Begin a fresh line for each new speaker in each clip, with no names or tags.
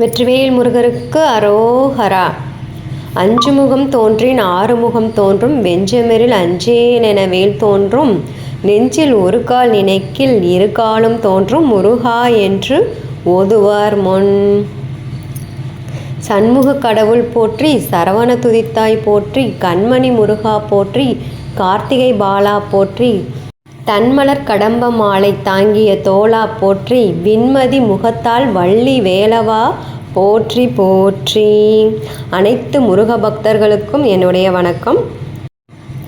வெற்றிவேல் முருகருக்கு அரோஹரா. அஞ்சு முகம் தோன்றின் ஆறு முகம் தோன்றும் வெஞ்சமெரில் அஞ்சேனென வேல் தோன்றும் நெஞ்சில் ஒரு கால் நினைக்கில் இரு காலும் தோன்றும் முருகா என்று ஓதுவார் முன். சண்முக கடவுள் போற்றி சரவண துதித்தாய் போற்றி கண்மணி முருகா போற்றி கார்த்திகை பாலா போற்றி தன்மலர் கடம்ப மாலை தாங்கிய தோளா போற்றி விண்மதி முகத்தால் வள்ளி வேலவா? போற்றி போற்றி. அனைத்து முருக பக்தர்களுக்கும் என்னுடைய வணக்கம்.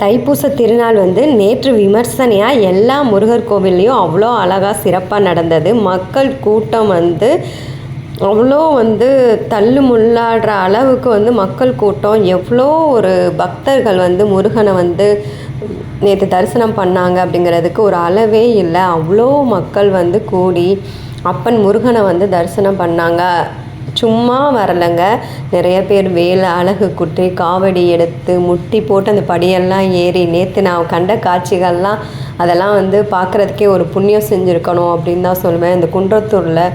தைப்பூச திருநாள் வந்து நேற்று விமர்சனையாக எல்லா முருகர் கோவில்லையும் அவ்வளோ அழகாக சிறப்பாக நடந்தது. மக்கள் கூட்டம் வந்து அவ்வளோ வந்து தள்ளு முள்ளாடுற அளவுக்கு வந்து மக்கள் கூட்டம் எவ்வளோ ஒரு பக்தர்கள் வந்து முருகனை வந்து நேற்று தரிசனம் பண்ணாங்க அப்படிங்கிறதுக்கு ஒரு அளவே இல்லை. அவ்வளோ மக்கள் வந்து கூடி அப்பன் முருகனை வந்து தரிசனம் பண்ணாங்க. சும்மா வரலைங்க. நிறைய பேர் வேலை அழகு குட்டி காவடி எடுத்து முட்டி போட்டு அந்த படியெல்லாம் ஏறி நேற்று நான் கண்ட காட்சிகள்லாம் அதெல்லாம் வந்து பார்க்குறதுக்கே ஒரு புண்ணியம் செஞ்சுருக்கணும் அப்படின்னு தான் சொல்லுவேன் இந்த குன்றத்தூரில்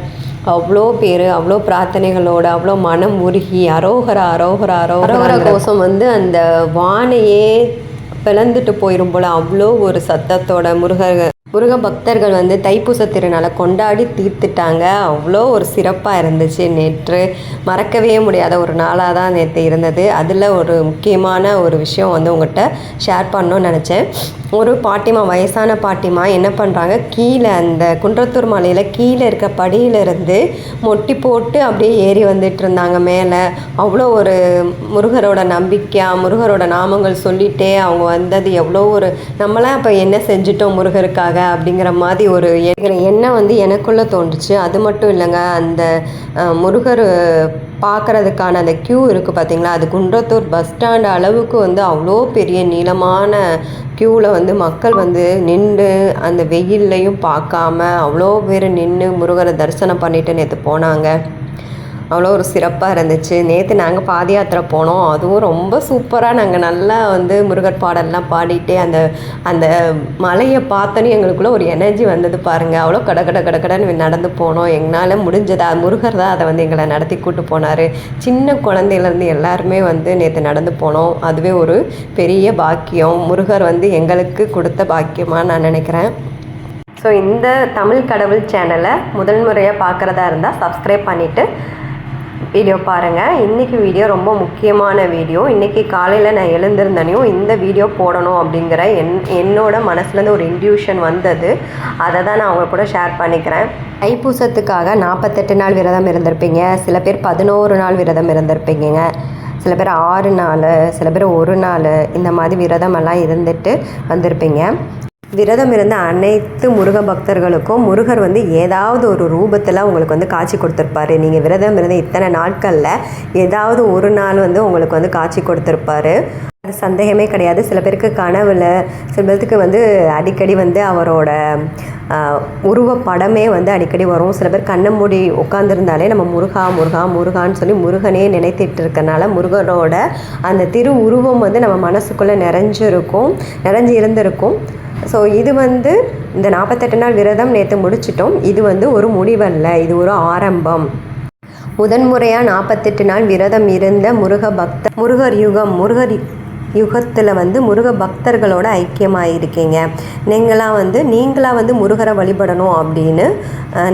அவ்வளோ பேர் அவ்வளோ பிரார்த்தனைகளோட அவ்வளோ மனம் உருகி அரோகரா அரோகரா அரோகரா கோஷம் வந்து அந்த வானையே பிளந்துட்டு போயிடும் போல் அவ்வளோ ஒரு சத்தத்தோட முருகர் முருக பக்தர்கள் வந்து தைப்பூச திருநாளை கொண்டாடி தீர்த்துட்டாங்க. அவ்வளோ ஒரு சிறப்பாக இருந்துச்சு நேற்று. மறக்கவே முடியாத ஒரு நாளாக தான் நேற்று இருந்தது. அதில் ஒரு முக்கியமான ஒரு விஷயம் வந்து உங்கள்கிட்ட ஷேர் பண்ணணும்னு நினச்சேன். ஒரு பாட்டிமா வயசான பாட்டிமா என்ன பண்ணுறாங்க கீழே அந்த குன்றத்தூர் மலையில் கீழே இருக்க படியிலிருந்து மொட்டி போட்டு அப்படியே ஏறி வந்துட்டு இருந்தாங்க மேலே. அவ்வளோ ஒரு முருகரோட நம்பிக்கையாக முருகரோட நாமங்கள் சொல்லிகிட்டே அவங்க வந்தது. எவ்வளோ ஒரு நம்மளாம் இப்போ என்ன செஞ்சிட்டோம் முருகருக்காக? அப்படிங்கிற மாதிரி ஒரு எண்ணம் வந்து எனக்குள்ளே தோன்றுச்சு. அது மட்டும் இல்லைங்க அந்த முருகர் பார்க்குறதுக்கான அந்த க்யூ இருக்குது பார்த்தீங்களா அது குன்றத்தூர் பஸ் ஸ்டாண்ட் அளவுக்கு வந்து அவ்வளோ பெரிய நீளமான க்யூவில் வந்து மக்கள் வந்து நின்று அந்த வெயில்லையும் பார்க்காம அவ்வளோ பேர் நின்று முருகரை தரிசனம் பண்ணிட்டு நேற்று போனாங்க. அவ்வளோ ஒரு சிறப்பாக இருந்துச்சு. நேற்று நாங்கள் பாத யாத்திரை போனோம். அதுவும் ரொம்ப சூப்பராக நாங்கள் நல்லா வந்து முருகர் பாடல்லாம் பாடிட்டு அந்த அந்த மலையை பார்த்தோன்னே எங்களுக்குள்ளே ஒரு எனர்ஜி வந்தது பாருங்கள் அவ்வளோ கட கட கட கடன்னு நடந்து போனோம். எங்களால் முடிஞ்சதா முருகர் தான் அதை வந்து எங்களை நடத்தி கூட்டு போனார். சின்ன குழந்தையிலேருந்து எல்லாருமே வந்து நேற்று நடந்து போனோம். அதுவே ஒரு பெரிய பாக்கியம். முருகர் வந்து எங்களுக்கு கொடுத்த பாக்கியமாக நான் நினைக்கிறேன். ஸோ இந்த தமிழ் கடவுள் சேனலை முதல் முறையாக பார்க்குறதா இருந்தால் சப்ஸ்கிரைப் பண்ணிவிட்டு வீடியோ பாருங்கள் இன்றைக்கி வீடியோ ரொம்ப முக்கியமான வீடியோ இன்றைக்கி காலையில் நான் எழுந்திருந்தனையும் இந்த வீடியோ போடணும் அப்படிங்கிற என் என்னோட மனசுலேருந்து ஒரு இன்ட்யூஷன் வந்தது. அதை தான் நான் அவங்க கூட ஷேர் பண்ணிக்கிறேன். தைப்பூசத்துக்காக நாற்பத்தெட்டு நாள் விரதம் இருந்திருப்பீங்க. சில பேர் பதினோரு நாள் விரதம் இருந்திருப்பீங்க சில பேர் ஆறு நாள் சில பேர் ஒரு நாள் இந்த மாதிரி விரதமெல்லாம் இருந்துட்டு வந்திருப்பீங்க. விரதம் இருந்த அனைத்து முருக பக்தர்களுக்கும் முருகர் வந்து ஏதாவது ஒரு ரூபத்தில் உங்களுக்கு வந்து காட்சி கொடுத்துருப்பாரு. நீங்கள் விரதம் இருந்த இத்தனை நாட்களில் ஏதாவது ஒரு நாள் வந்து உங்களுக்கு வந்து காட்சி கொடுத்துருப்பாரு. அது சந்தேகமே கிடையாது. சில பேருக்கு கனவுல சில பேர்த்துக்கு வந்து அடிக்கடி வந்து அவரோட உருவ உருவப்படமே வந்து அடிக்கடி வரும். சில பேர் கண்ணை மூடி உட்காந்துருந்தாலே நம்ம முருகா முருகா முருகான்னு சொல்லி முருகனே நினைத்திட்டு இருக்கனால முருகனோட அந்த திரு உருவம் வந்து நம்ம மனசுக்குள்ளே நிறைஞ்சிருக்கும் நிறைஞ்சு இருந்திருக்கும். ஸோ இது வந்து இந்த நாற்பத்தெட்டு நாள் விரதம் நேற்று முடிச்சிட்டோம். இது வந்து ஒரு முடிவல்ல. இது ஒரு ஆரம்பம். முதன்முறையாக நாற்பத்தெட்டு நாள் விரதம் இருந்த முருக பக்த முருகர் யுகம் முருகர் யுகத்தில் வந்து முருக பக்தர்களோட ஐக்கியமாக இருக்கீங்க நீங்களாம் வந்து நீங்களாக வந்து முருகரை வழிபடணும் அப்படின்னு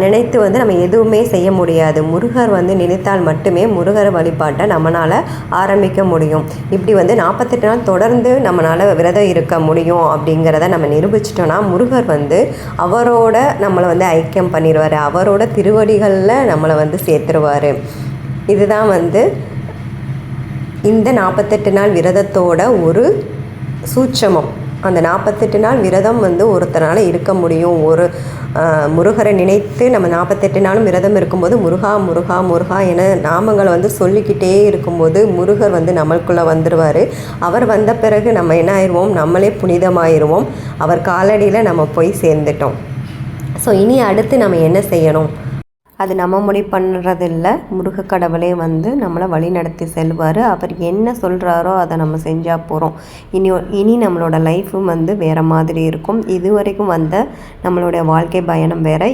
நினைத்து வந்து நம்ம எதுவுமே செய்ய முடியாது. முருகர் வந்து நினைத்தால் மட்டுமே முருகரை வழிபாட்டை நம்மளால் ஆரம்பிக்க முடியும். இப்படி வந்து நாற்பத்தெட்டு நாள் தொடர்ந்து நம்மளால் விரதம் இருக்க முடியும் அப்படிங்கிறத நம்ம நிரூபிச்சிட்டோன்னா முருகர் வந்து அவரோட நம்மளை வந்து ஐக்கியம் பண்ணிடுவார் அவரோட திருவடிகளில் நம்மளை வந்து சேர்த்துருவார். இதுதான் வந்து இந்த நாற்பத்தெட்டு நாள் விரதத்தோட ஒரு சூட்சமம். அந்த நாற்பத்தெட்டு நாள் விரதம் வந்து ஒருத்தனால் இருக்க முடியும். ஒரு முருகரை நினைத்து நம்ம நாற்பத்தெட்டு நாளும் விரதம் இருக்கும்போது முருகா முருகா முருகா என நாமங்களை வந்து சொல்லிக்கிட்டே இருக்கும்போது முருகர் வந்து நம்மளுக்குள்ளே வந்துடுவார் அவர் வந்த பிறகு நம்ம என்ன ஆயிடுவோம் நம்மளே புனிதமாயிருவோம். அவர் காலடியில் நம்ம போய் சேர்ந்துட்டோம். ஸோ இனி அடுத்து நம்ம என்ன செய்யணும்? அது நம்ம முடிவு பண்ணுறதில்ல முருக கடவுளே வந்து நம்மளை வழி நடத்தி செல்வார். அவர் என்ன சொல்கிறாரோ அதை நம்ம செஞ்சால் போகிறோம் இனி இனி நம்மளோட லைஃப்பும் வந்து வேறு மாதிரி இருக்கும். இது வரைக்கும் வந்த நம்மளுடைய வாழ்க்கை பயணம் வேறு.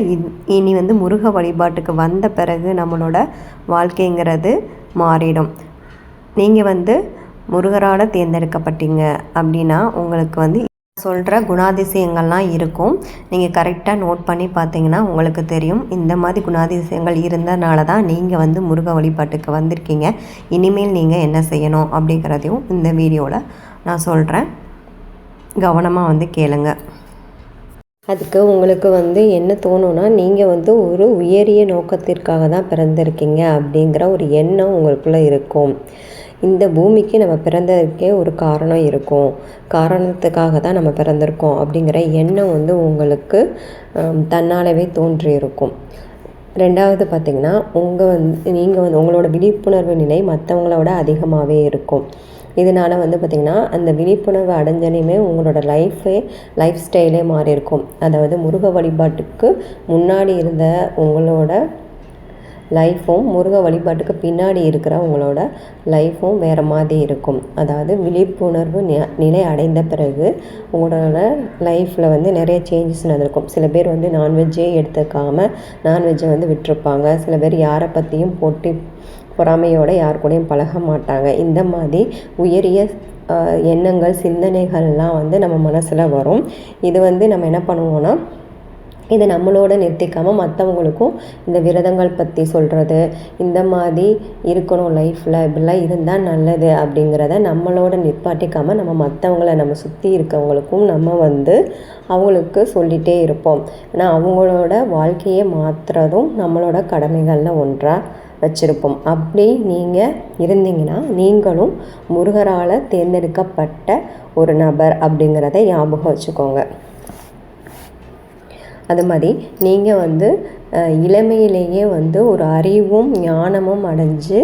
இனி வந்து முருக வழிபாட்டுக்கு வந்த பிறகு நம்மளோட வாழ்க்கைங்கிறது மாறிடும். நீங்கள் வந்து முருகரால் தேர்ந்தெடுக்கப்பட்டீங்க அப்படின்னா உங்களுக்கு வந்து சொல்கிற குணாதிசயங்கள்லாம் இருக்கும். நீங்கள் கரெக்டாக நோட் பண்ணி பார்த்தீங்கன்னா உங்களுக்கு தெரியும். இந்த மாதிரி குணாதிசயங்கள் இருந்தனால தான் நீங்கள் வந்து முருக வழிபாட்டுக்கு வந்திருக்கீங்க. இனிமேல் நீங்கள் என்ன செய்யணும் அப்படிங்கிறதையும் இந்த வீடியோவில் நான் சொல்கிறேன் கவனமாக வந்து கேளுங்கள் அதுக்கு உங்களுக்கு வந்து என்ன தோணுன்னா நீங்கள் வந்து ஒரு உயரிய நோக்கத்திற்காக தான் பிறந்திருக்கீங்க அப்படிங்கிற ஒரு எண்ணம் உங்களுக்குள்ளே இருக்கும். இந்த பூமிக்கு நம்ம பிறந்ததுக்கே ஒரு காரணம் இருக்கும். காரணத்துக்காக தான் நம்ம பிறந்திருக்கோம் அப்படிங்கிற எண்ணம் வந்து உங்களுக்கு தன்னாலவே தோன்றியிருக்கும். ரெண்டாவது பார்த்திங்கன்னா உங்கள் வந்து நீங்கள் வந்து உங்களோட விழிப்புணர்வு நிலை மற்றவங்களோட அதிகமாகவே இருக்கும். இதனால் வந்து பார்த்திங்கன்னா அந்த விழிப்புணர்வு அடைஞ்சனையுமே உங்களோட லைஃபே லைஃப் ஸ்டைலே மாறி இருக்கும் அதாவது முருக வழிபாட்டுக்கு முன்னாடி இருந்த உங்களோட லைஃப்பும் முருக வழிபாட்டுக்கு பின்னாடி இருக்கிற உங்களோட லைஃப்பும் வேறு மாதிரி இருக்கும். அதாவது விழிப்புணர்வு நிலை அடைந்த பிறகு உங்களோட லைஃப்பில் வந்து நிறைய சேஞ்சஸ் நடந்திருக்கும். சில பேர் வந்து நான்வெஜ்ஜே எடுத்துக்காமல் நான்வெஜ்ஜை வந்து விட்டுருப்பாங்க. சில பேர் யாரை பற்றியும் போட்டி பொறாமையோடு யார் கூடயும் பழக மாட்டாங்க. இந்த மாதிரி உயரிய எண்ணங்கள் சிந்தனைகள்லாம் வந்து நம்ம மனசில் வரும். இது வந்து நம்ம என்ன பண்ணுவோன்னா இதை நம்மளோட நிறுத்திக்காமல் மற்றவங்களுக்கும் இந்த விரதங்கள் பற்றி சொல்கிறது இந்த மாதிரி இருக்கணும் லைஃப்பில் இப்படிலாம் இருந்தால் நல்லது அப்படிங்கிறத நம்மளோட நிற்பாட்டிக்காமல் நம்ம மற்றவங்கள நம்ம சுற்றி இருக்கவங்களுக்கும் நம்ம வந்து அவங்களுக்கு சொல்லிகிட்டே இருப்போம். ஏன்னா அவங்களோட வாழ்க்கையை மாற்றுறதும் நம்மளோட கடமைகளில் ஒன்றாக வச்சுருப்போம். அப்படி நீங்கள் இருந்தீங்கன்னா நீங்களும் முருகரால் தேர்ந்தெடுக்கப்பட்ட ஒரு நபர் அப்படிங்கிறத ஞாபகம் வச்சுக்கோங்க. அது மாதிரி நீங்கள் வந்து இளமையிலேயே வந்து ஒரு அறிவும் ஞானமும் அடைஞ்சு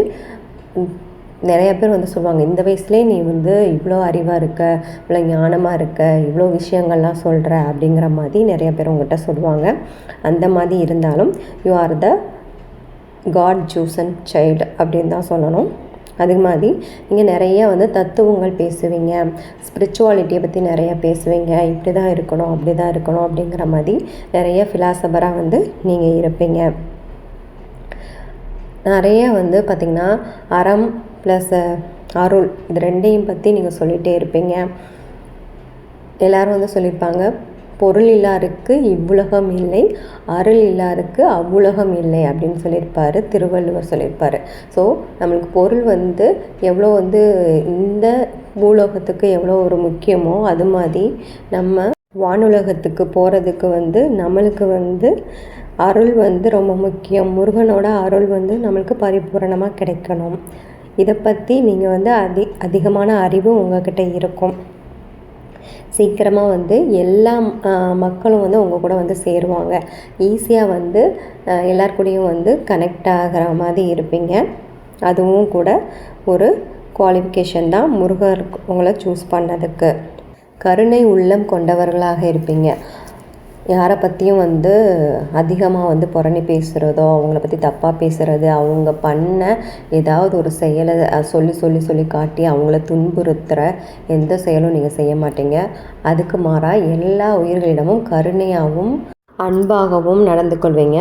நிறைய பேர் வந்து சொல்லுவாங்க இந்த வயசுலேயே நீ வந்து இவ்வளோ அறிவாக இருக்க இவ்வளோ ஞானமாக இருக்க இவ்வளோ விஷயங்கள்லாம் சொல்கிற அப்படிங்கிற மாதிரி நிறைய பேர் உங்கள்கிட்ட சொல்லுவாங்க. அந்த மாதிரி இருந்தாலும் you are the God chosen child அப்படின்னு தான் சொல்லணும். அது மாதிரி நீங்கள் நிறைய வந்து தத்துவங்கள் பேசுவீங்க. ஸ்பிரிச்சுவாலிட்டியை பற்றி நிறைய பேசுவீங்க. இப்படி தான் இருக்கணும் அப்படி தான் இருக்கணும் அப்படிங்கிற மாதிரி நிறைய ஃபிலாசபராக வந்து நீங்கள் இருப்பீங்க. நிறைய வந்து பார்த்திங்கன்னா அறம் ப்ளஸ் அருள் இது ரெண்டையும் பற்றி நீங்கள் சொல்லிகிட்டே இருப்பீங்க. எல்லோரும் வந்து சொல்லியிருப்பாங்க. பொருள் இல்லாருக்கு இவ்வுலகம் இல்லை அருள் இல்லாருக்கு அவ்வுலகம் இல்லை அப்படின்னு சொல்லியிருப்பார் திருவள்ளுவர் சொல்லியிருப்பார். ஸோ நம்மளுக்கு பொருள் வந்து எவ்வளோ வந்து இந்த பூலோகத்துக்கு எவ்வளோ ஒரு முக்கியமோ அது மாதிரி நம்ம வானுலகத்துக்கு போகிறதுக்கு வந்து நம்மளுக்கு வந்து அருள் வந்து ரொம்ப முக்கியம். முருகனோட அருள் வந்து நம்மளுக்கு பரிபூரணமாக கிடைக்கணும். இதை பற்றி நீங்கள் வந்து அதி அதிகமான அறிவு உங்கள்கிட்ட இருக்கும். சீக்கிரமாக வந்து எல்லா மக்களும் வந்து உங்கள் கூட வந்து சேருவாங்க. ஈஸியாக வந்து எல்லார் கூடயும் வந்து கனெக்ட் ஆகிற மாதிரி இருப்பீங்க. அதுவும் கூட ஒரு குவாலிஃபிகேஷன் தான் முருகர் உங்களை சூஸ் பண்ணதுக்கு. கருணை உள்ளம் கொண்டவர்களாக இருப்பீங்க. யாரை பற்றியும் வந்து அதிகமாக வந்து புரணி பேசுகிறதோ அவங்கள பற்றி தப்பாக பேசுகிறது அவங்க பண்ண ஏதாவது ஒரு செயலை சொல்லி சொல்லி சொல்லி காட்டி அவங்கள துன்புறுத்துகிற எந்த செயலும் நீங்கள் செய்ய மாட்டீங்க. அதுக்கு மாறாக எல்லா உயிர்களிடமும் கருணையாகவும் அன்பாகவும் நடந்து கொள்வீங்க.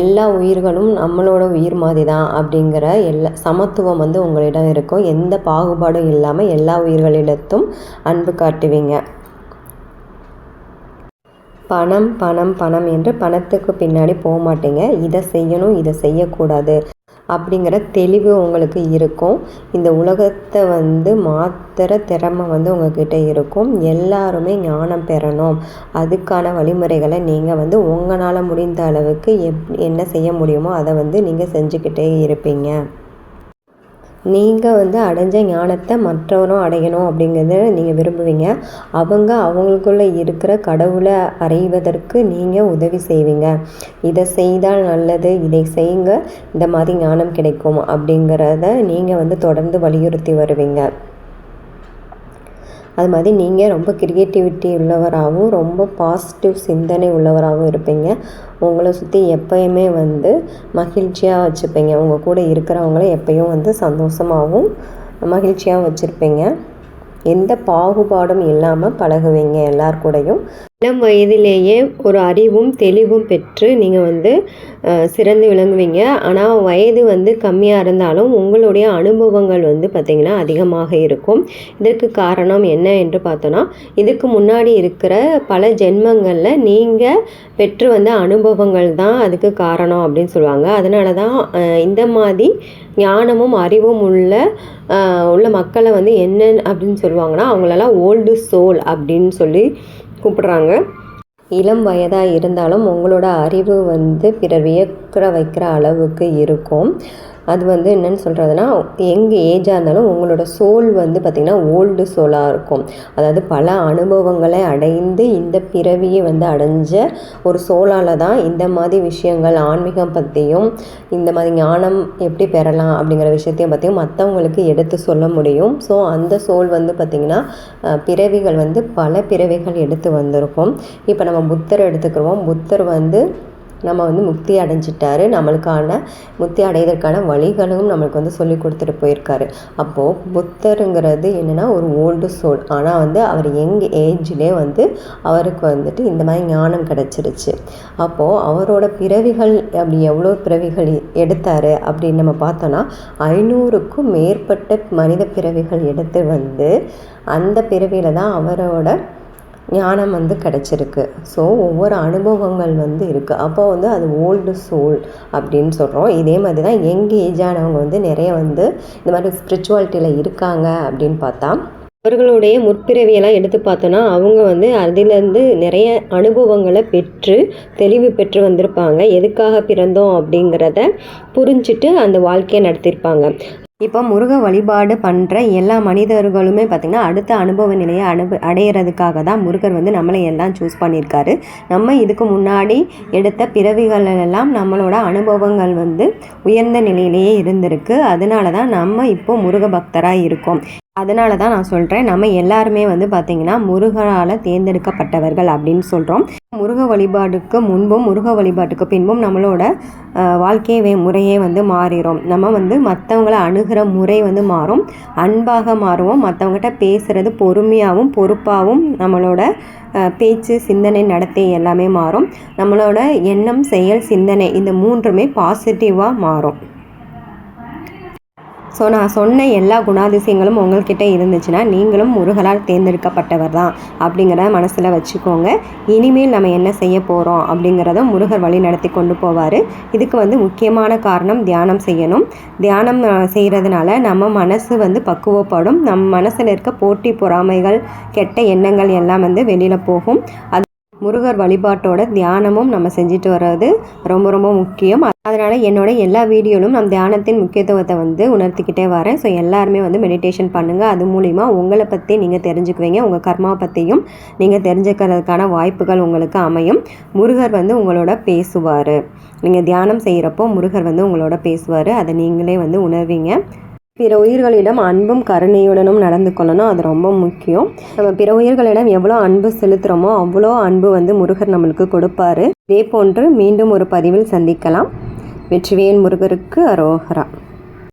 எல்லா உயிர்களும் நம்மளோட உயிர் மாதிரி தான் அப்படிங்கிற எல்லா சமத்துவம் வந்து உங்களிடம் இருக்கும். எந்த பாகுபாடும் இல்லாமல் எல்லா உயிர்களிடத்தும் அன்பு காட்டுவீங்க. பணம் பணம் பணம் என்று பணத்துக்கு பின்னாடி போக மாட்டீங்க. இதை செய்யணும் இதை செய்யக்கூடாது அப்படிங்கிற தெளிவு உங்களுக்கு இருக்கும். இந்த உலகத்தை வந்து மாத்திர திறமை வந்து உங்ககிட்ட இருக்கும். எல்லாருமே ஞானம் பெறணும். அதுக்கான வழிமுறைகளை நீங்கள் வந்து உங்களால் முடிந்த அளவுக்கு எப் என்ன செய்ய முடியுமோ அதை வந்து நீங்கள் செஞ்சுக்கிட்டே இருப்பீங்க. நீங்கள் வந்து அடைஞ்ச ஞானத்தை மற்றவரும் அடையணும் அப்படிங்கிறத நீங்கள் விரும்புவீங்க. அவங்க அவங்களுக்குள்ளே இருக்கிற கடவுளை அறைவதற்கு நீங்கள் உதவி செய்வீங்க. இதை செய்தால் நல்லது இதை செய்யுங்க இந்த மாதிரி ஞானம் கிடைக்கும் அப்படிங்கிறத நீங்கள் வந்து தொடர்ந்து வலியுறுத்தி வருவீங்க. அது மாதிரி நீங்கள் ரொம்ப க்ரியேட்டிவிட்டி உள்ளவராகவும் ரொம்ப பாசிட்டிவ் சிந்தனை உள்ளவராகவும் இருப்பீங்க. உங்களை சுற்றி எப்பயுமே வந்து மகிழ்ச்சியாக வச்சுப்பீங்க. உங்கள் கூட இருக்கிறவங்கள எப்பயும் வந்து சந்தோஷமாகவும் மகிழ்ச்சியாக வச்சுருப்பீங்க. எந்த பாகுபாடும் இல்லாமல் பழகுவீங்க எல்லார் கூடயும். இளம் வயதிலேயே ஒரு அறிவும் தெளிவும் பெற்று நீங்கள் வந்து சிறந்து விளங்குவீங்க. ஆனால் வயது வந்து கம்மியாக இருந்தாலும் உங்களுடைய அனுபவங்கள் வந்து பார்த்திங்கன்னா அதிகமாக இருக்கும். இதற்கு காரணம் என்ன என்று பார்த்தோன்னா இதுக்கு முன்னாடி இருக்கிற பல ஜென்மங்களில் நீங்கள் பெற்று வந்த அனுபவங்கள் தான் அதுக்கு காரணம் அப்படின்னு சொல்லுவாங்க. அதனால தான் இந்த மாதிரி ஞானமும் அறிவும் உள்ள உள்ள மக்களை வந்து என்னென்னு அப்படின்னு சொல்லுவாங்கன்னா அவங்களெல்லாம் ஓல்டு சோல் அப்படின்னு சொல்லி கூப்பிடுறாங்க. இளம் வயதாக இருந்தாலும் உங்களோட அறிவு வந்து பிறர் வியக்கிற வைக்கிற அளவுக்கு இருக்கும். அது வந்து என்னன்னு சொல்கிறதுனா எங்கே ஏஜாக இருந்தாலும் உங்களோட சோல் வந்து பார்த்திங்கன்னா ஓல்டு சோலாக இருக்கும். அதாவது பல அனுபவங்களை அடைந்து இந்த பிறவியை வந்து அடைஞ்ச ஒரு சோலால் தான் இந்த மாதிரி விஷயங்கள் ஆன்மீகம் பற்றியும் இந்த மாதிரி ஞானம் எப்படி பெறலாம் அப்படிங்கிற விஷயத்தையும் பற்றியும் மற்றவங்களுக்கு எடுத்து சொல்ல முடியும். ஸோ அந்த சோல் வந்து பார்த்திங்கன்னா பிறவிகள் வந்து பல பிறவிகள் எடுத்து வந்திருக்கும். இப்போ நம்ம புத்தர் எடுத்துக்கிறோம் புத்தர் வந்து நம்ம வந்து முக்தி அடைஞ்சிட்டாரு. நம்மளுக்கான முக்தி அடைவதற்கான வழிகளும் நம்மளுக்கு வந்து சொல்லி கொடுத்துட்டு போயிருக்காரு. அப்போது புத்தருங்கிறது என்னென்னா ஒரு ஓல்டு சோல். ஆனால் வந்து அவர் யங் ஏஜ்லேயே வந்து அவருக்கு வந்துட்டு இந்த மாதிரி ஞானம் கிடச்சிருச்சு. அப்போது அவரோட பிறவிகள் அப்படி எவ்வளோ பிறவிகள் எடுத்தார் அப்படின்னு நம்ம பார்த்தோன்னா ஐநூறுக்கும் மேற்பட்ட மனித பிறவிகள் எடுத்து வந்து அந்த பிறவியில் தான் அவரோட ஞானம் வந்து கிடச்சிருக்கு. ஸோ ஒவ்வொரு அனுபவங்கள் வந்து இருக்குது அப்போ வந்து அது ஓல்டு சோல் அப்படின்னு சொல்கிறோம் இதே மாதிரி தான் யங் ஆனவங்க வந்து நிறைய வந்து இந்த மாதிரி ஸ்பிரிச்சுவாலிட்டியில் இருக்காங்க அப்படின்னு பார்த்தா அவர்களுடைய முற்பிறவியெல்லாம் எடுத்து பார்த்தோன்னா அவங்க வந்து அதிலேருந்து நிறைய அனுபவங்களை பெற்று தெளிவு பெற்று வந்திருப்பாங்க. எதுக்காக பிறந்தோம் அப்படிங்கிறத புரிஞ்சுட்டு அந்த வாழ்க்கையை நடத்தியிருப்பாங்க. இப்போ முருக வழிபாடு பண்ணுற எல்லா மனிதர்களுமே பார்த்திங்கன்னா அடுத்த அனுபவ நிலையை அனுப அடையிறதுக்காக தான் முருகர் வந்து நம்மளை எல்லாம் சூஸ் பண்ணியிருக்காரு. நம்ம இதுக்கு முன்னாடி எடுத்த பிறவிகளெல்லாம் நம்மளோட அனுபவங்கள் வந்து உயர்ந்த நிலையிலேயே இருந்திருக்கு. அதனால தான் நம்ம இப்போ முருக பக்தராக இருக்கோம். அதனால தான் நான் சொல்கிறேன் நம்ம எல்லாருமே வந்து பார்த்திங்கன்னா முருகனால் தேர்ந்தெடுக்கப்பட்டவர்கள் அப்படின்னு சொல்கிறோம் முருக வழிபாடுக்கு முன்பும் முருக வழிபாட்டுக்கு பின்பும் நம்மளோட அஹ், வாழ்க்கை முறையே வந்து மாறிடும் நம்ம வந்து மற்றவங்கள அணுகிற முறை வந்து மாறும். அன்பாக மாறுவோம். மற்றவங்ககிட்ட பேசுகிறது பொறுமையாகவும் பொறுப்பாகவும் நம்மளோட பேச்சு சிந்தனை நடத்தை எல்லாமே மாறும். நம்மளோட எண்ணம் செயல் சிந்தனை இந்த மூன்றுமே பாசிட்டிவாக மாறும். ஸோ நான் சொன்ன எல்லா குணாதிசயங்களும் உங்கள்கிட்ட இருந்துச்சுன்னா நீங்களும் முருகலால் தேர்ந்தெடுக்கப்பட்டவர் தான் அப்படிங்கிறத மனசில் வச்சுக்கோங்க. இனிமேல் நம்ம என்ன செய்ய போகிறோம் அப்படிங்கிறத முருகர் வழி நடத்தி கொண்டு போவார். இதுக்கு வந்து முக்கியமான காரணம் தியானம் செய்யணும். தியானம் செய்கிறதுனால நம்ம மனசு வந்து பக்குவப்படும். நம் மனசில் இருக்க போட்டி பொறாமைகள் கெட்ட எண்ணங்கள் எல்லாம் வந்து வெளியில் போகும். அது முருகர் வழிபாட்டோட தியானமும் நம்ம செஞ்சுட்டு வர்றது ரொம்ப ரொம்ப முக்கியம். அதனால் என்னோட எல்லா வீடியோலும் நான் தியானத்தின் முக்கியத்துவத்தை வந்து உணர்த்திக்கிட்டே வரேன். ஸோ எல்லாருமே வந்து மெடிடேஷன் பண்ணுங்கள் அது மூலிமா உங்களை பற்றி நீங்கள் தெரிஞ்சுக்குவீங்க. உங்கள் கர்மா பற்றியும் நீங்கள் தெரிஞ்சுக்கிறதுக்கான வாய்ப்புகள் உங்களுக்கு அமையும். முருகர் வந்து உங்களோட பேசுவார். நீங்கள் தியானம் செய்கிறப்போ முருகர் வந்து உங்களோட பேசுவார். அதை நீங்களே வந்து உணர்வீங்க. பிற உயிர்களிடம் அன்பும் கருணையுடனும் நடந்து கொள்ளணும். அது ரொம்ப முக்கியம். நம்ம பிற உயிர்களிடம் எவ்வளோ அன்பு செலுத்துகிறோமோ அவ்வளோ அன்பு வந்து முருகர் நம்மளுக்கு கொடுப்பாரு. இதே போன்று மீண்டும் ஒரு பதிவில் சந்திக்கலாம். வெற்றிவேல் முருகருக்கு அரோகரா.